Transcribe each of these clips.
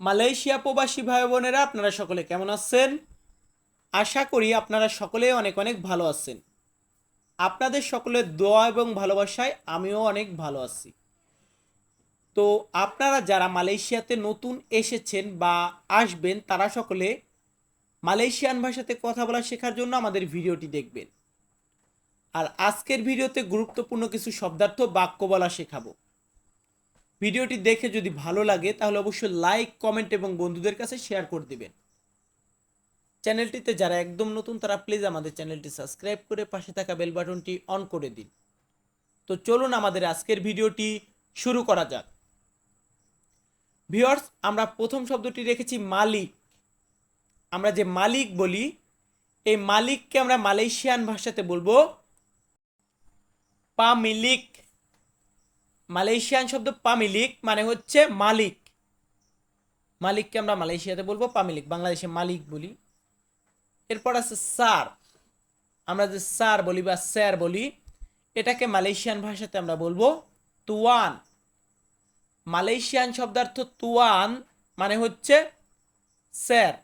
Malaysia প্রবাসী ভাই বোনেরা, আপনারা সকলে কেমন আছেন? আশা করি আপনারা সকলে অনেক অনেক ভালো আছেন। আপনাদের সকলের দোয়া এবং ভালোবাসায় আমিও অনেক ভালো আছি। তো আপনারা যারা মালয়েশিয়াতে নতুন এসেছেন বা আসবেন, তারা সকলে মালয়েশিয়ান ভাষাতে কথা বলা শেখার জন্য আমাদের ভিডিওটি দেখবেন। আর আজকের ভিডিওতে গুরুত্বপূর্ণ কিছু শব্দার্থ বাক্য বলা শেখাবো। ভিডিওটি দেখে যদি ভালো লাগে, তাহলে অবশ্যই লাইক কমেন্ট এবং বন্ধুদের কাছে শেয়ার করে দিবেন। চ্যানেলটিতে যারা একদম নতুন, তারা প্লিজ আমাদের চ্যানেলটি সাবস্ক্রাইব করে পাশে থাকা বেল বাটনটি অন করে দিন। তো চলুন আমাদের আজকের ভিডিওটি শুরু করা যাক। ভিউয়ার্স, আমরা প্রথম শব্দটি রেখেছি মালিক। আমরা যে মালিক বলি, এই মালিককে আমরা মালয়েশিয়ান ভাষাতে বলব, পামিলিক। মালয়েশিয়ান শব্দ পামিলিক মানে হচ্ছে মালিক। মালিককে আমরা মালয়েশিয়াতে বলব, পামিলিক। বাংলাদেশে মালিক বলি। এরপর আছে স্যার। আমরা যে স্যার বলি বা স্যার বলি, এটাকে মালয়েশিয়ান ভাষাতে আমরা বলব তুয়ান। মালয়েশিয়ান শব্দার্থ তুয়ান মানে হচ্ছে স্যার।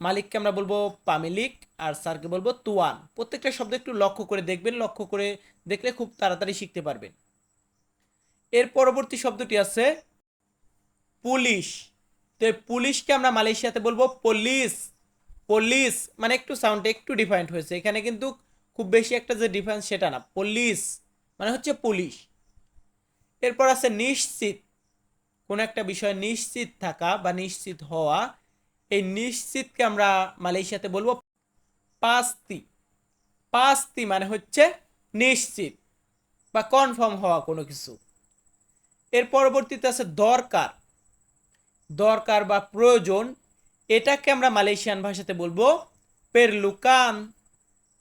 মালিককে আমরা বলব পামিলিক আর স্যারকে বলব তুয়ান। প্রত্যেকটা শব্দ একটু লক্ষ্য করে দেখবেন, লক্ষ্য করে দেখলে খুব তাড়াতাড়ি শিখতে পারবেন। এর পরবর্তী শব্দটি আছে পুলিশ। তো পুলিশকে আমরা মালয়েশিয়াতে বলব পুলিশ পুলিশ মানে একটু সাউন্ডটা একটু ডিফারেন্ট হয়েছে। এখানে কিন্তু খুব বেশি একটা যে ডিফারেন্স সেটা না। পুলিশ মানে হচ্ছে পুলিশ। এরপর আছে নিশ্চিত। কোনো একটা বিষয় নিশ্চিত থাকা বা নিশ্চিত হওয়া। এই নিশ্চিতকে আমরা মালয়েশিয়াতে বলব পাস্তি। পাস্তি মানে হচ্ছে নিশ্চিত বা কনফার্ম হওয়া কোনো কিছু। এর পরবর্তীতে আছে দরকার। দরকার বা প্রয়োজন, এটাকে আমরা মালয়েশিয়ান ভাষাতে বলব পেরলুকান।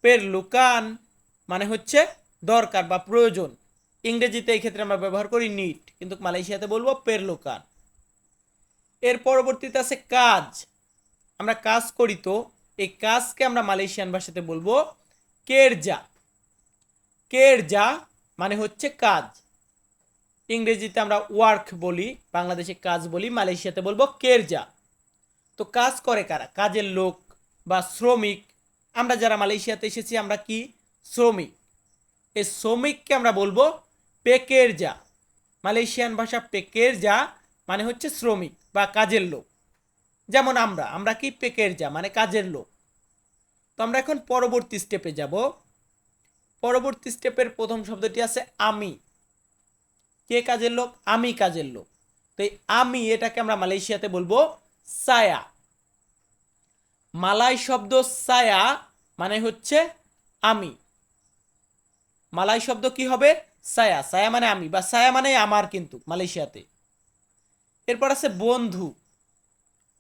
পেরলুকান মানে হচ্ছে দরকার বা প্রয়োজন। ইংরেজিতে এই ক্ষেত্রে আমরা ব্যবহার করি নিট কিন্তু মালয়েশিয়াতে বলব পের পেরলুকান। এর পরবর্তীতে আছে কাজ। আমরা কাজ করি তো, এই কাজকে আমরা মালয়েশিয়ান ভাষাতে বলব কেরজা। কেরজা মানে হচ্ছে কাজ। ইংরেজিতে আমরা ওয়ার্ক বলি, বাংলাদেশে কাজ বলি, মালয়েশিয়াতে বলব কেরজা। তো কাজ করে কারা? কাজের লোক বা শ্রমিক। আমরা যারা মালয়েশিয়াতে এসেছি, আমরা কি? শ্রমিক। এই শ্রমিককে আমরা বলব পেকেরজা। মালয়েশিয়ান ভাষা পেকেরজা মানে হচ্ছে শ্রমিক বা কাজের লোক। যেমন আমরা আমরা কি পেকেরজা? মানে কাজের লোক। তো আমরা এখন পরবর্তী স্টেপে যাব। পরবর্তী স্টেপের প্রথম শব্দটি আছে আমি। কে কাজের লোক? আমি কাজের লোক। তো এই আমি এটাকে আমরা মালয়েশিয়াতে বলব সায়া। মালাই শব্দ সায়া মানে হচ্ছে আমি। মালাই শব্দ কি হবে? সায়া। সায়া মানে আমি বা সায়া মানে আমার কিন্তু মালয়েশিয়াতে। এরপর আছে বন্ধু।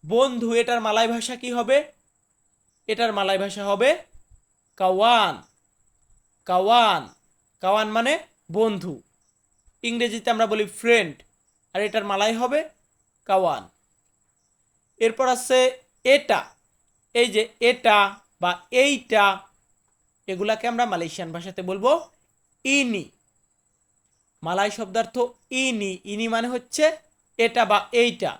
বন্ধু, এটার মালাই ভাষা কি হবে? এটার মালাই ভাষা হবে কাওয়ান। কাওয়ান। কাওয়ান মানে বন্ধু। ইংরেজিতে আমরা বলি ফ্রেন্ড আর এটার মালাই হবে কাওয়ান। এরপর আছে এটা। এই যে এটা বা এইটা, এগুলাকে আমরা মালয়েশিয়ান ভাষাতে বলব ইনি। মালাই শব্দার্থ ইনি। ইনি মানে হচ্ছে এটা বা এইটা।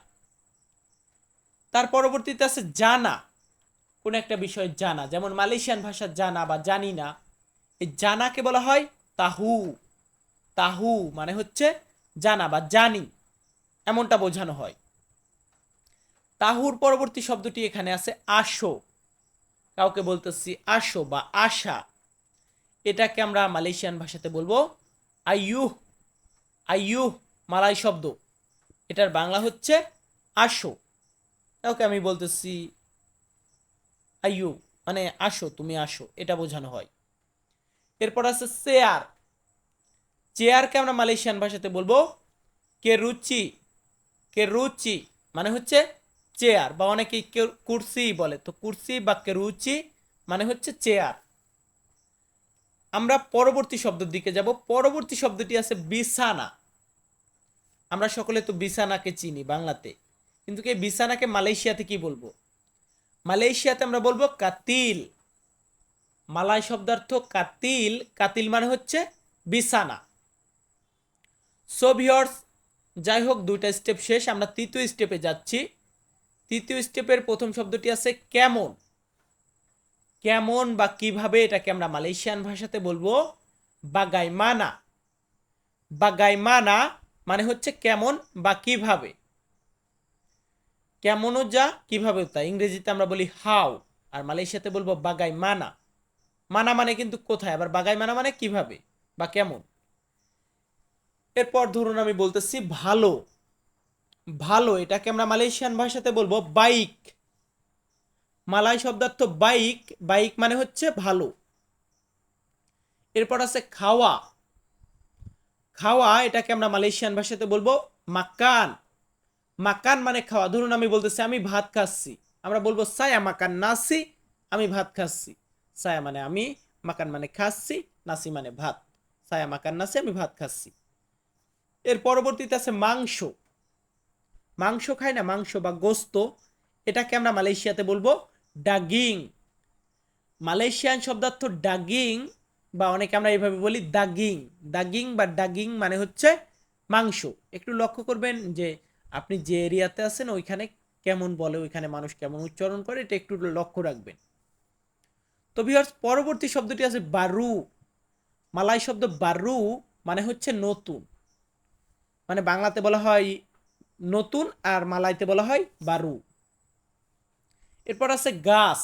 তার পরবর্তীতে আছে জানা। কোন একটা বিষয় জানা, যেমন মালয়েশিয়ান ভাষা জানা বা জানি না। এই জানাকে বলা হয় তাহু। তাহু মানে হচ্ছে জানা বা জানি, এমনটা বোঝানো হয়। তাহুর পরবর্তী শব্দটি এখানে আছে আসো। কাউকে বলতেছি আসো বা আশা। এটাকে আমরা মালয়েশিয়ান ভাষাতে বলব আইয়ুহ আইয়ুহ মালাই শব্দ। এটার বাংলা হচ্ছে আসো। কাউকে আমি বলতেছি আইয়ু মানে আসো, তুমি আসো, এটা বোঝানো হয়। এরপর আছে চেয়ার চেয়ারকে আমরা মালয়েশিয়ান ভাষাতে বলব কে রুচি কে রুচি মানে হচ্ছে চেয়ার বা অনেকেই কুর্সি বলে। তো কুর্সি বা কেরুচি মানে হচ্ছে চেয়ার। আমরা পরবর্তী শব্দের দিকে যাব। পরবর্তী শব্দটি আছে বিছানা। আমরা সকলে তো বিছানাকে চিনি বাংলাতে। কিন্তু এই বিছানাকে মালয়েশিয়াতে কি বলব? মালয়েশিয়াতে আমরা বলব কাতিল। মালাই শব্দার্থ কাতিল। কাতিল মানে হচ্ছে বিছানা। সো ভিওর্স যাই হোক দুইটা স্টেপ শেষ, আমরা তৃতীয় স্টেপে যাচ্ছি। তৃতীয় স্টেপের প্রথম শব্দটি আছে কেমন। কেমন বা কীভাবে এটাকে আমরা মালয়েশিয়ান ভাষাতে বলব বাগাইমানা। বাগাইমানা মানে হচ্ছে কেমন বা কীভাবে। কেমনও যা কীভাবে তা। ইংরেজিতে আমরা বলি হাউ আর মালয়েশিয়াতে বলব বাগাই মানা মানা মানে কিন্তু কোথায়? আবার বাগাই মানা মানে কীভাবে বা কেমন? এরপর ধরুন আমি বলতেছি ভালো। ভালো, এটাকে আমরা মালয়েশিয়ান ভাষাতে বলব বাইক। মালয় শব্দার্থ বাইক বাইক মানে হচ্ছে ভালো। এরপর আছে খাওয়া। খাওয়া, এটাকে আমরা মালয়েশিয়ান ভাষাতে বলব মাকান। মাকান মানে খাওয়া। ধরুন আমি বলতেছি, আমি ভাত খাচ্ছি। আমরা বলব সায়া মাকান নাসি, আমি ভাত খাচ্ছি। সায়া মানে আমি, মাকান মানে খাচ্ছি, নাসি মানে ভাত। সায়া মাকান নাসি, আমি ভাত খাচ্ছি। এর পরবর্তীতে আছে মাংস। মাংস খায় না, মাংস বা গোস্ত। এটাকে আমরা মালয়েশিয়াতে বলব ডাগিং। মালয়েশিয়ান শব্দার্থ ডাগিং বা অনেকে আমরা এইভাবে বলি দাগিং। দাগিং বা ডাগিং মানে হচ্ছে মাংস। একটু লক্ষ্য করবেন যে আপনি যে এরিয়াতে আছেন, ওইখানে কেমন বলে, ওইখানে মানুষ কেমন উচ্চারণ করে, এটা একটু লক্ষ্য রাখবেন। তো ভিউয়ার্স পরবর্তী শব্দটি আছে বারু। মালাই শব্দ বারু মানে হচ্ছে নতুন। মানে বাংলাতে বলা হয় নতুন আর মালাইতে বলা হয় বারু। এরপর আছে গাছ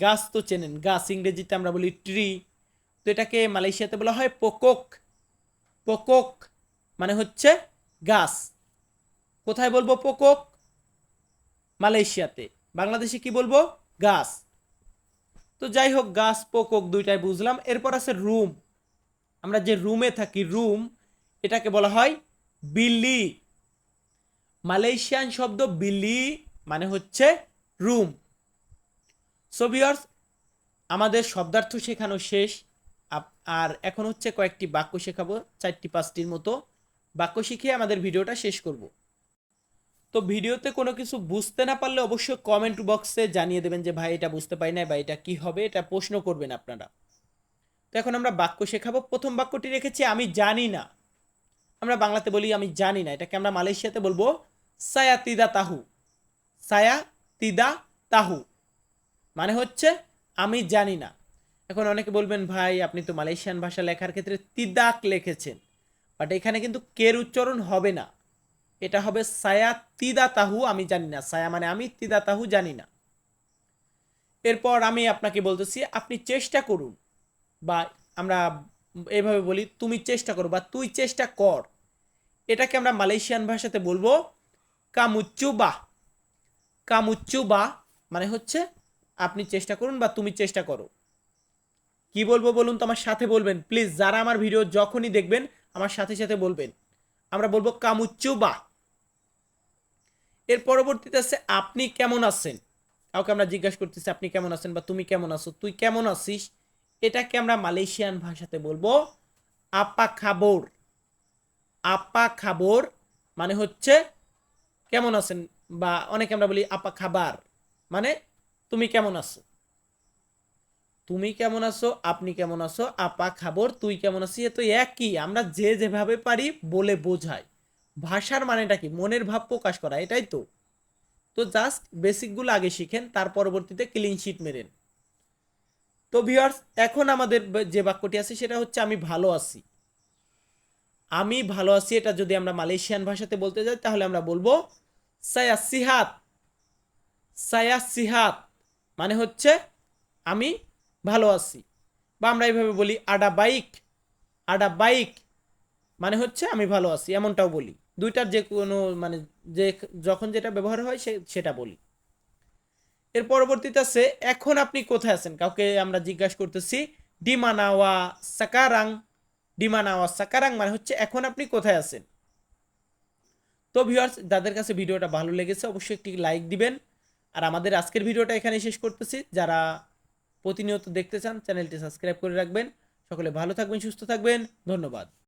গাছ তো চেনেন গাছ ইংরেজিতে আমরা বলি ট্রি। তো এটাকে মালয়েশিয়াতে বলা হয় পোকক। পোকক মানে হচ্ছে গাছ কোথায় বলব পোকক? মালয়েশিয়াতে। বাংলাদেশে কি বলব? গাছ তো যাই হোক গাছ পোকক দুইটাই বুঝলাম। এরপর আছে রুম। আমরা যে রুমে থাকি, রুম, এটাকে বলা হয় বিল্লি। মালয়েশিয়ান শব্দ বিল্লি মানে হচ্ছে রুম। সো ভিউয়ার্স আমাদের শব্দার্থ শেখানো শেষ। আর এখন হচ্ছে কয়েকটি বাক্য শেখাবো, চারটি পাঁচটির মতো। বাক্য শিখিয়ে আমাদের ভিডিওটা শেষ করব। তো ভিডিওতে কোনো কিছু বুঝতে না পারলে অবশ্যই কমেন্ট বক্সে জানিয়ে দেবেন যে, ভাই, এটা বুঝতে পারি না বা এটা কি হবে? এটা প্রশ্ন করবেন আপনারা। তো এখন আমরা বাক্য শেখাবো। প্রথম বাক্যটি রেখেছি, আমি জানি না। আমরা বাংলাতে বলি, আমি জানি না। এটাকে আমরা মালয়েশিয়াতে বলব সায়া তিদা তাহু সায়া তিদা তাহু মানে হচ্ছে, আমি জানি না। এখন অনেকে বলবেন, ভাই, আপনি তো মালয়েশিয়ান ভাষা লেখার ক্ষেত্রে তিদাক লিখেছেন। বাট এখানে কিন্তু কের উচ্চারণ হবে না। এটা হবে সায়া তিদা তাহু আমি জানি না। সায়া মানে আমি তিদা তাহু জানি না। এরপর আমি আপনাকে বলতেছি, আপনি চেষ্টা করুন বা আমরা এভাবে বলি, তুমি চেষ্টা করো বা তুই চেষ্টা কর। এটাকে আমরা মালয়েশিয়ান ভাষাতে বলব কামুচুবা কামুচুবা মানে হচ্ছে, আপনি চেষ্টা করুন বা তুমি চেষ্টা করো। কি বলব বলুন তো, আমার সাথে বলবেন। প্লিজ যারা আমার ভিডিও যখনই দেখবেন, আমার সাথে সাথে বলবেন। আমরা বলব কামুচুবা এর পরবর্তীতে আছে, আপনি কেমন আছেন? কাউকে আমরা জিজ্ঞাসা করতেছি, আপনি কেমন আছেন বা তুমি কেমন আছো? তুই কেমন আছিস? এটাকে আমরা মালয়েশিয়ান ভাষাতে বলব আপা খাবর। আপা খাবর মানে হচ্ছে কেমন আছেন? বা অনেকে আমরা বলি আপা খাবার। মানে তুমি কেমন আছো? তুমি কেমন আছো? আপনি কেমন আছো? আপা খাবর, তুই কেমন আছিস? এ তো একই। আমরা যে যেভাবে পারি বলে বোঝাই। ভাষার মানেটা কি? মনের ভাব প্রকাশ করা, এটাই তো। তো জাস্ট বেসিকগুলো আগে শিখেন, তার পরবর্তীতে ক্লিন শিট মেরেন। তো ভিউয়ার্স এখন আমাদের যে বাক্যটি আছে সেটা হচ্ছে, আমি ভালো আছি। আমি ভালো আছি, এটা যদি আমরা মালয়েশিয়ান ভাষাতে বলতে যাই, তাহলে আমরা বলব সায়া সিহাত সায়া সিহাত মানে হচ্ছে, আমি ভালো আছি। বা আমরা এইভাবে বলি আডা বাইক আডা বাইক মানে হচ্ছে, আমি ভালো আছি, এমনটাও বলি। দুইটার যে কোনো মানে যে, যখন যেটা ব্যবহার হয়, সে, সেটা বলি। এর পরবর্তীতে আছে, এখন আপনি কোথায় আছেন? কাউকে আমরা জিজ্ঞাসা করতেছি, ডিমানাওয়া সাকারাং। ডিমানাওয়া সাকারাং মানে হচ্ছে এখন আপনি কোথায় আছেন? তো ভিউয়ার্স যাদের কাছে ভিডিওটা ভালো লেগেছে, অবশ্যই একটি লাইক দিবেন। আর আমাদের আজকের ভিডিওটা এখানে শেষ করতেছি। যারা প্রতিনিয়ত দেখতে চান, চ্যানেলটি সাবস্ক্রাইব করে রাখবেন। সকলে ভালো থাকবেন, সুস্থ থাকবেন। ধন্যবাদ।